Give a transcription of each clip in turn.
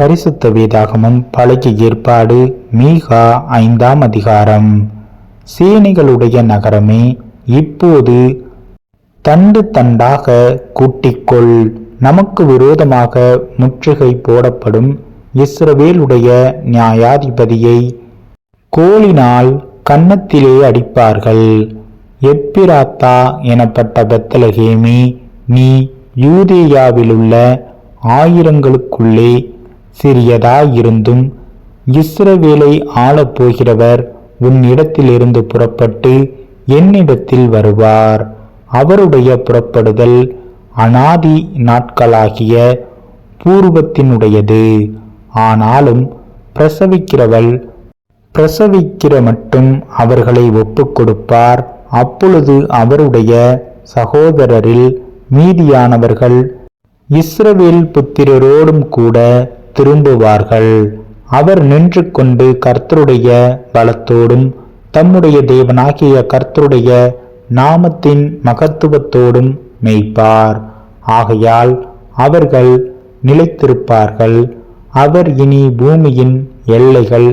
பரிசுத்த வேதாகமும் பழகிய ஏற்பாடு மீகா ஐந்தாம் அதிகாரம். சேனைகளுடைய நகரமே இப்போது தண்டு தண்டாக கூட்டிக்கொள். நமக்கு விரோதமாக முற்றுகை போடப்படும் இஸ்ரவேலுடைய நியாயாதிபதியை கோலினால் கன்னத்திலே அடிப்பார்கள். எப்பிராத்தா எனப்பட்ட பெத்தலகேமி நீ யூதேயாவிலுள்ள ஆயிரங்களுக்குள்ளே சிறியதாயிருந்தும் இஸ்ரவேலை ஆளப்போகிறவர் உன்னிடத்திலிருந்து புறப்பட்டு என்னிடத்தில் வருவார். அவருடைய புறப்படுதல் அனாதி நாட்களாகிய பூர்வத்தினுடையது. ஆனாலும் பிரசவிக்கிறவள் பிரசவிக்கிற மட்டும் அவர்களை ஒப்புக் கொடுப்பார். அப்பொழுது அவருடைய சகோதரரில் மீதியானவர்கள் இஸ்ரவேல் புத்திரரோடும் கூட திரும்புவார்கள். அவர் நின்று கொண்டு கர்த்தருடைய பலத்தோடும் தம்முடைய தேவனாகிய கர்த்தருடைய நாமத்தின் மகத்துவத்தோடும் மெய்ப்பார். ஆகையால் அவர்கள் நிலைத்திருப்பார்கள். அவர் இனி பூமியின் எல்லைகள்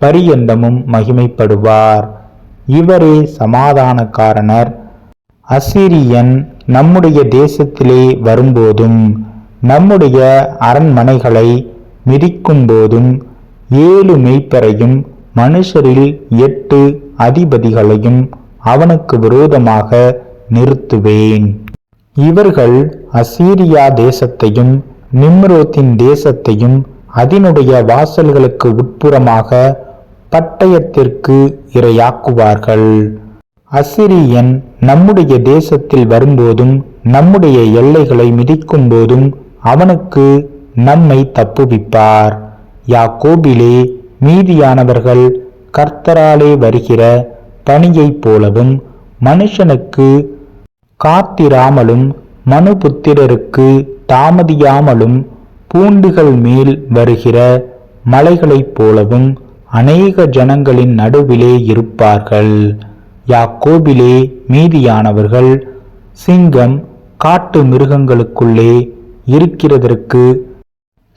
பரியந்தமும் மகிமைப்படுவார். இவரே சமாதானக்காரனர். அசிரியன் நம்முடைய தேசத்திலே வரும்போதும் நம்முடைய அரண்மனைகளை மிதிக்கும் போதும் ஏழு மெய்ப்பரையும் மனுஷரில் எட்டு அதிபதிகளையும் அவனுக்கு விரோதமாக நிறுத்துவேன். இவர்கள் அசீரியா தேசத்தையும் நிம்ரோத்தின் தேசத்தையும் அதனுடைய வாசல்களுக்கு உட்புறமாக பட்டயத்திற்கு இரையாக்குவார்கள். அசிரியன் நம்முடைய தேசத்தில் வரும்போதும் நம்முடைய எல்லைகளை மிதிக்கும் போதும் அவனுக்கு நம்மை தப்புவிப்பார். யாக்கோபிலே மீதியானவர்கள் கர்த்தராலே வருகிற பணியைப் போலவும் மனுஷனுக்கு காத்திராமலும் மனுபுத்திரருக்கு தாமதியாமலும் பூண்டுகள் மேல் வருகிற மலைகளைப் போலவும் அநேக ஜனங்களின் நடுவிலே இருப்பார்கள். யாக்கோபிலே மீதியானவர்கள் சிங்கம் காட்டு மிருகங்களுக்குள்ளே இருக்கிறதற்கு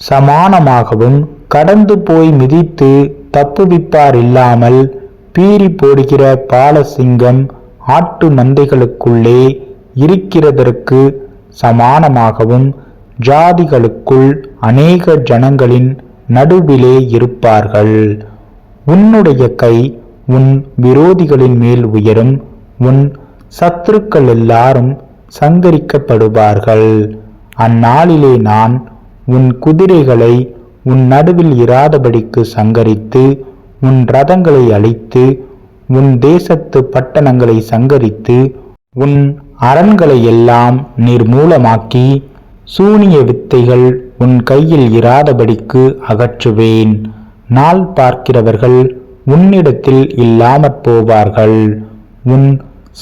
சமானமாகவும் கடந்து போய் மிதித்து தப்புவிப்பார் இல்லாமல் பீறி போடுகிற பாலசிங்கம் ஆட்டு மந்தைகளுக்குள்ளே இருக்கிறதற்கு சமானமாகவும் ஜாதிகளுக்குள் அநேக ஜனங்களின் நடுவிலே இருப்பார்கள். உன்னுடைய கை உன் விரோதிகளின் மேல் உயரும் உன் சத்துருக்கள் எல்லாரும் சங்கரிக்கப்படுவார்கள். அந்நாளிலே நான் உன் குதிரைகளை உன் நடுவில் இராதபடிக்கு சங்கரித்து உன் ரதங்களை அழித்து உன் தேசத்து பட்டணங்களை சங்கரித்து உன் அரண்களை எல்லாம் நிர்மூலமாக்கி சூனிய வித்தைகள் உன் கையில் இராதபடிக்கு அகற்றுவேன். நாள் பார்க்கிறவர்கள் உன்னிடத்தில் இல்லாமற் போவார்கள். உன்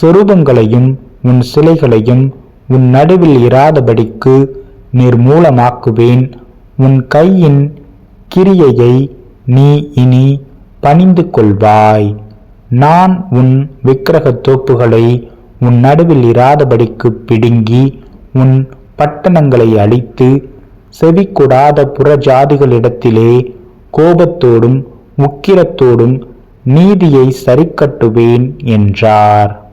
சொரூபங்களையும் உன் சிலைகளையும் உன் நடுவில் இராதபடிக்கு நிர்மூலமாக்குவேன். உன் கையின் கிரியையை நீ இனி பணிந்து கொள்வாய் நான் உன் விக்கிரகத் தோப்புகளை உன் நடுவில் இராதபடிக்கு பிடுங்கி உன் பட்டணங்களை அழித்து செவிக்கூடாத புறஜாதிகளிடத்திலே கோபத்தோடும் உக்கிரத்தோடும் நீதியை சரிக்கட்டுவேன் என்றார்.